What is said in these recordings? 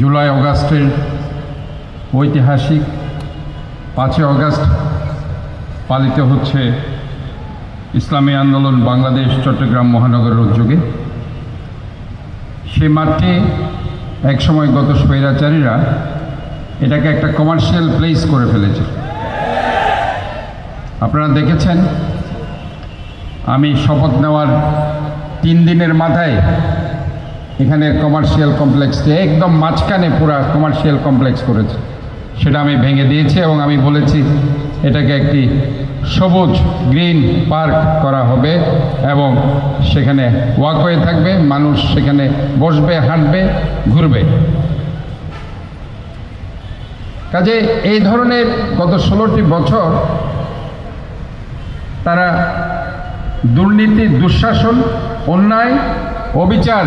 জুলাই অগাস্টের ঐতিহাসিক পাঁচই অগাস্ট পালিত হচ্ছে ইসলামী আন্দোলন বাংলাদেশ, চট্টগ্রাম মহানগরের উদ্যোগে। সে মাঠে একসময় গত স্বৈরাচারীরা এটাকে একটা কমার্শিয়াল প্লেস করে ফেলেছে। আপনারা দেখেছেন, আমি শপথ নেওয়ার তিন দিনের মাথায় এখানের কমার্শিয়াল কমপ্লেক্সটি একদম মাঝখানে পুরা কমার্শিয়াল কমপ্লেক্স করেছে। সেটা আমি ভেঙে দিয়েছি এবং আমি বলেছি, এটাকে একটি সবুজ গ্রিন পার্ক করা হবে এবং সেখানে ওয়াকওয়ে থাকবে, মানুষ সেখানে বসবে, হাঁটবে, ঘুরবে। কাজে এই ধরনের গত ষোলোটি বছর তারা দুর্নীতি, দুঃশাসন, অন্যায়, অবিচার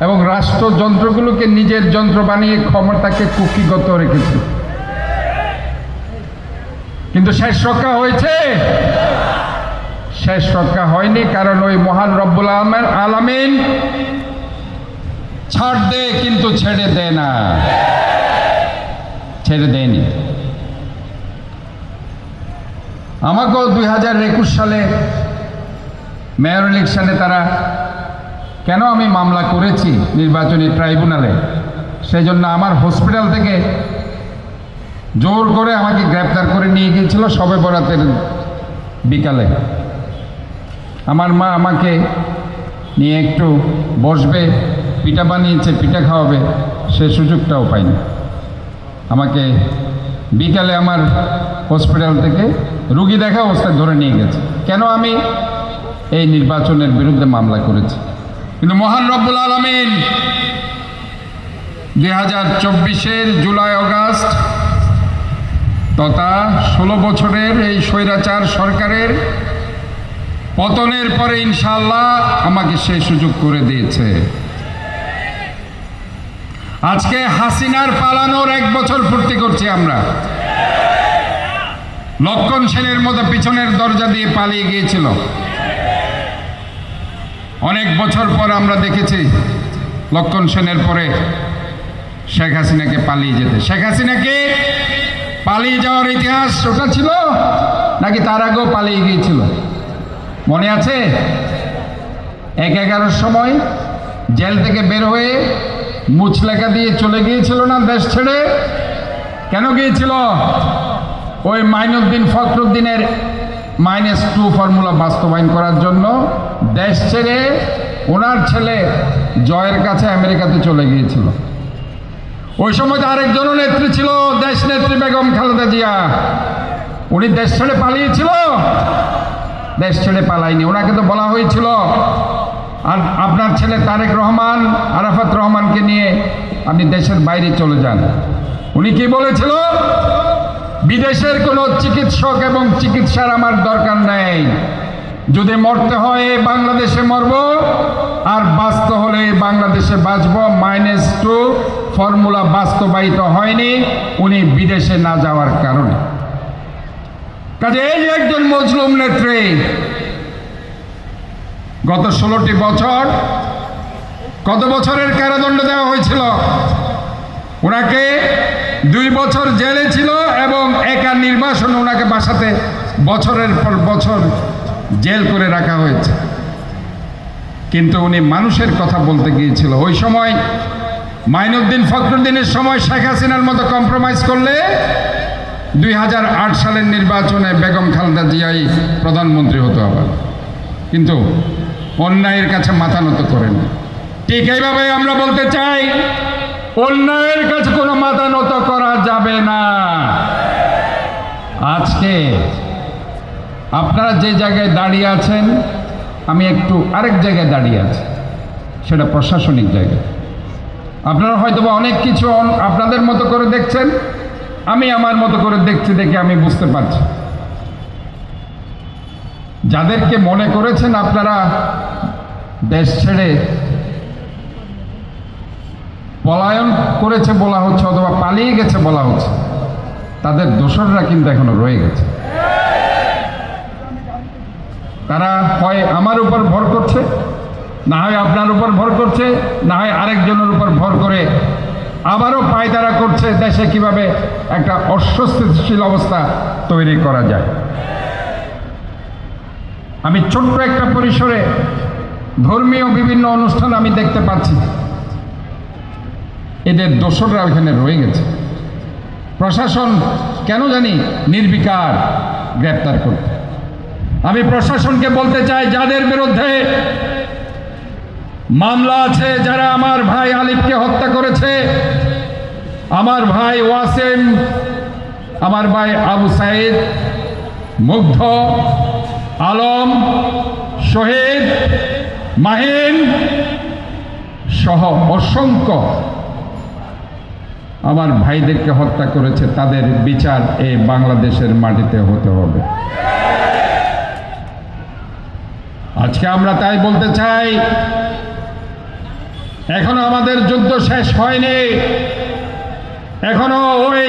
এবং রাষ্ট্রযন্ত্রগুলোকে নিজের যন্ত্র বানিয়ে ক্ষমতাকে কুকিগত রেখেছে। কিন্তু শেষ রক্ষা হয়েছে? শেষ রক্ষা হয়নি, কারণ ওই মহান রব্বুল আলমের আলামিন ছাড় দে, কিন্তু ছেড়ে দেয় না। ছেড়ে দেয়নি। আমাকেও দুই হাজার একুশ সালে মেয়র ইলেকশনে তারা কেন আমি মামলা করেছি নির্বাচনী ট্রাইব্যুনালে? সেই জন্য আমার হসপিটাল থেকে জোর করে আমাকে গ্রেপ্তার করে নিয়ে গিয়েছিল সবে বরাতের বিকালে। আমার মা আমাকে নিয়ে একটু বসবে, পিঠা বানিয়েছে, পিঠা খাওয়াবে, সে সুযোগটাও পাইনি আমাকে বিকালে আমার হসপিটাল থেকে রুগী দেখা অবস্থায় ধরে নিয়ে গেছে। কেন আমি এই নির্বাচনের বিরুদ্ধে মামলা করেছি? কিন্তু মহান রব্বুল আলমিন দুই হাজার চব্বিশের জুলাই অগাস্ট তথা ষোলো বছরের এই স্বৈরাচার সরকারের পতনের পরে ইনশাল্লাহ আমাকে সেই সুযোগ করে দিয়েছে। আজকে হাসিনার পালানোর এক বছর পূর্তি করছি আমরা। লক্ষণ সেনের মতো পিছনের দরজা দিয়ে পালিয়ে গিয়েছিল। অনেক বছর পর আমরা দেখেছি লক্ষণ সেনের পরে শেখ হাসিনাকে পালিয়ে যেতে। শেখ হাসিনাকে পালিয়ে যাওয়ার ইতিহাস ওটা ছিল নাকি তার আগেও পালিয়ে গিয়েছিল? মনে আছে? এক এগারোর সময় জেল থেকে বের হয়ে মুচলেখা দিয়ে চলে গিয়েছিল না দেশ ছেড়ে? কেন গিয়েছিল? ওই মাইনুদ্দিন ফখরুদ্দিনের মাইনাস টু ফর্মুলা বাস্তবায়ন করার জন্য দেশ ছেড়ে ওনার ছেলে জয়ের কাছে আমেরিকাতে চলে গিয়েছিল। ওই সময় তো আরেকজনও নেত্রী ছিল, দেশ নেত্রী বেগম খালেদা জিয়া। উনি দেশ ছেড়ে পালিয়েছিল। দেশ ছেড়ে পালায়নি। ওনাকে তো বলা হয়েছিল, আর আপনার ছেলে তারেক রহমান, আরাফাত রহমানকে নিয়ে আপনি দেশের বাইরে চলে যান। উনি কি বলেছিল? বিদেশের কোনো চিকিৎসক এবং চিকিৎসার আমার দরকার নেই। যদি মরতে হয় বাংলাদেশে মরব, আর বাঁচতে হলে বাংলাদেশে বাঁচব মাইনাস টু ফর্মুলা বাস্তবায়িত হয়নি, উনি বিদেশে না যাওয়ার কারণে। কাজে এই যে একজন মজলুম নেত্রী, গত ষোলোটি বছর, কত বছরের কারাদণ্ড দেওয়া হয়েছিল? ওনাকে দুই বছর জেলে ছিল এবং একা নির্বাসন ওনাকে বাসাতে বছরের পর বছর জেল করে রাখা হয়েছে। কিন্তু উনি মানুষের কথা বলতে গিয়েছিল। ওই সময় মাইনুদ্দিন ফখরুদ্দিনের সময় শেখ হাসিনার মতো কম্প্রোমাইজ করলে দুই হাজার আট সালের নির্বাচনে বেগম খালেদা জিয়াই প্রধানমন্ত্রী হতো আবার। কিন্তু অন্যায়ের কাছে মাথা নত করেন। ঠিক এইভাবে আমরা বলতে চাই, অন্যায়ের কাছে কোনো মাথা নত করা যাবে না। আজকে আপনারা যে জায়গায় দাঁড়িয়ে আছেন, আমি একটু আরেক জায়গায় দাঁড়িয়ে আছি। সেটা প্রশাসনিক জায়গা। আপনারা হয়তো অনেক কিছু আপনাদের মতো করে দেখছেন। আমি আমার মতো করে দেখছি দেখে আমি বুঝতে পারছি। যাদেরকে মনে করেছেন আপনারা দেশ ছেড়ে পলায়ন করেছে বলা হচ্ছে অথবা পালিয়ে গেছে বলা হচ্ছে, তাদের দোসররা কিন্তু এখনও রয়ে গেছে। তারা হয় আমার উপর ভর করছে, না হয় আপনার উপর ভর করছে, না হয় আরেকজনের উপর ভর করে। আবারও পায়তারা করছে দেশে কীভাবে একটা অস্বস্তিশীল অবস্থা তৈরি করা যায়। আমি ছোট্ট একটা পরিসরে ধর্মীয় বিভিন্ন অনুষ্ঠান আমি দেখতে পাচ্ছি। এদের দোসররা ওইখানে রয়ে গেছে। প্রশাসন কেন জানি নির্বিকার গ্রেপ্তার করতে আমি প্রশাসনকে বলতে চাই, যাদের বিরুদ্ধে মামলা আছে, যারা আমার ভাই আলিফকে হত্যা করেছে, আমার ভাই ওয়াসিম, আমার ভাই আবু সাইদ, মুগ্ধ, আলম, শহীদ, মাহিন সহ অসংখ্য আমার ভাইদেরকে হত্যা করেছে, তাদের বিচার এই বাংলাদেশের মাটিতে হতে হবে। আজকে আমরা তাই বলতে চাই, এখনও আমাদের যুদ্ধ শেষ হয়নি। এখনও ওই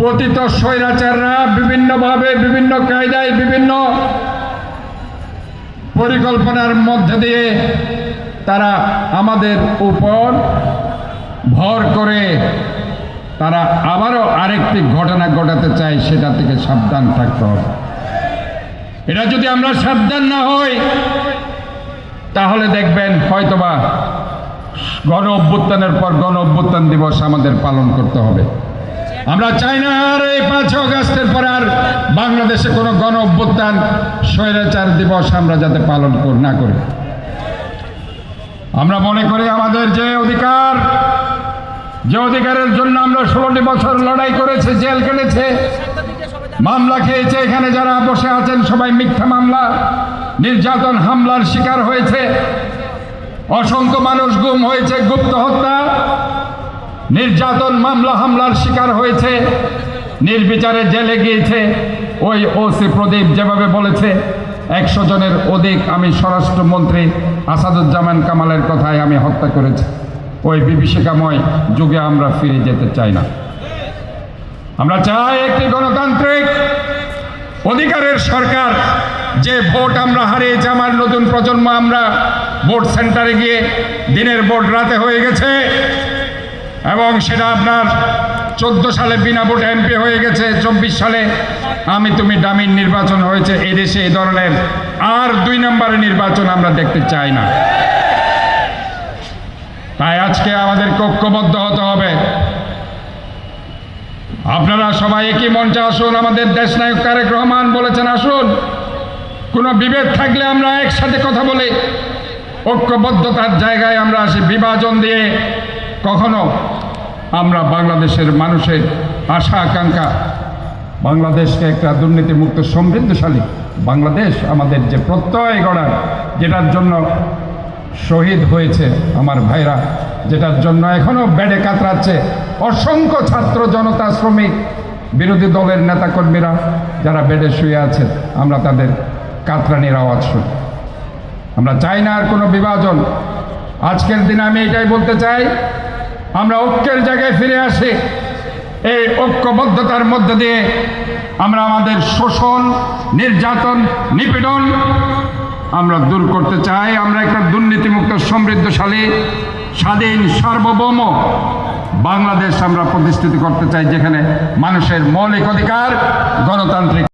পতিত স্বৈরাচাররা বিভিন্নভাবে, বিভিন্ন কায়দায়, বিভিন্ন পরিকল্পনার মধ্যে দিয়ে তারা আমাদের উপর ভর করে তারা আবারও আরেকটি ঘটনা ঘটাতে চায়, সেটা থেকে সাবধান থাকতে হবে। এটা যদি আমরা সাবধান না হই, তাহলে দেখবেন হয়তোবা গণ অভ্যুত্থানের পর গণ অভ্যুত্থান দিবস আমাদের পালন করতে হবে। আমরা চাই না আর এই পাঁচ অগাস্টের পর আর বাংলাদেশে কোনো গণ অভ্যুত্থান, স্বৈরাচার দিবস আমরা যাতে পালন না করি। আমরা মনে করি আমাদের যে অধিকার, যে অধিকারের জন্য আমরা ষোলোটি বছর লড়াই করেছে, জেল কেটেছে মামলা খেয়েছে, এখানে যারা বসে আছেন, সবাই মিথ্যা মামলা। নির্যাতন, হামলার শিকার হয়েছে। অসংখ্য মানুষ গুম হয়েছে, গুপ্ত হত্যা। নির্যাতন, মামলা, হামলার শিকার হয়েছে। নির্বিচারে জেলে গিয়েছে। ওই ওসি প্রদীপ যেভাবে বলেছে, একশো জনের অধিক আমি স্বরাষ্ট্রমন্ত্রী আসাদুজ্জামান কামালের কথায় আমি হত্যা করেছি। ওই বিভীষিকাময় যুগে আমরা ফিরে যেতে চাই না। আমরা চাই একটি গণতান্ত্রিক অধিকারের সরকার, যে ভোট আমরা হারিয়েছি, আমার নতুন প্রজন্ম, আমরা ভোট সেন্টারে গিয়ে দিনের ভোট রাতে হয়ে গেছে, এবং সেটা আপনার চোদ্দ সালে বিনা ভোটে এমপি হয়ে গেছে, চব্বিশ সালে আমি তুমি ডামির নির্বাচন হয়েছে এই দেশে এই ধরনের আর দুই নম্বরের নির্বাচন আমরা দেখতে চাই না। তাই আজকে আমাদের ঐক্যবদ্ধ হতে হবে। আপনারা সবাই একই মঞ্চে আসুন, আমাদের দেশ নায়ক তারেক রহমান বলেছেন, আসুন। কোনো বিভেদ থাকলে আমরা একসাথে কথা বলি। ঐক্যবদ্ধতার জায়গায় আমরা আসি, বিভাজন দিয়ে। কখনো আমরা বাংলাদেশের মানুষের আশা, আকাঙ্ক্ষা, বাংলাদেশকে একটা দুর্নীতিমুক্ত সমৃদ্ধশালী বাংলাদেশ, আমাদের যে প্রত্যয় গড়ার, যেটার জন্য শহীদ হয়েছে আমার ভাইরা, যেটার জন্য এখনও বেডে কাতরাচ্ছে অসংখ্য ছাত্র জনতা, শ্রমিক, বিরোধী দলের নেতাকর্মীরা যারা বেডে শুয়ে আছে, আমরা তাদের কাতরানির আওয়াজ শুনি। আমরা চাই না আর কোনো বিভাজন। আজকের দিনে আমি এটাই বলতে চাই, আমরা ঐক্যের জায়গায় ফিরে আসি। এই ঐক্যবদ্ধতার মধ্যে দিয়ে আমরা আমাদের শোষণ, নির্যাতন, নিপীড়ন আমরা দূর করতে চাই, আমরা একটা দুর্নীতিমুক্ত, সমৃদ্ধশালী, স্বাধীন, সার্বভৌম বাংলাদেশ আমরা প্রতিষ্ঠিত করতে চাই, যেখানে মানুষের মৌলিক অধিকার, গণতান্ত্রিক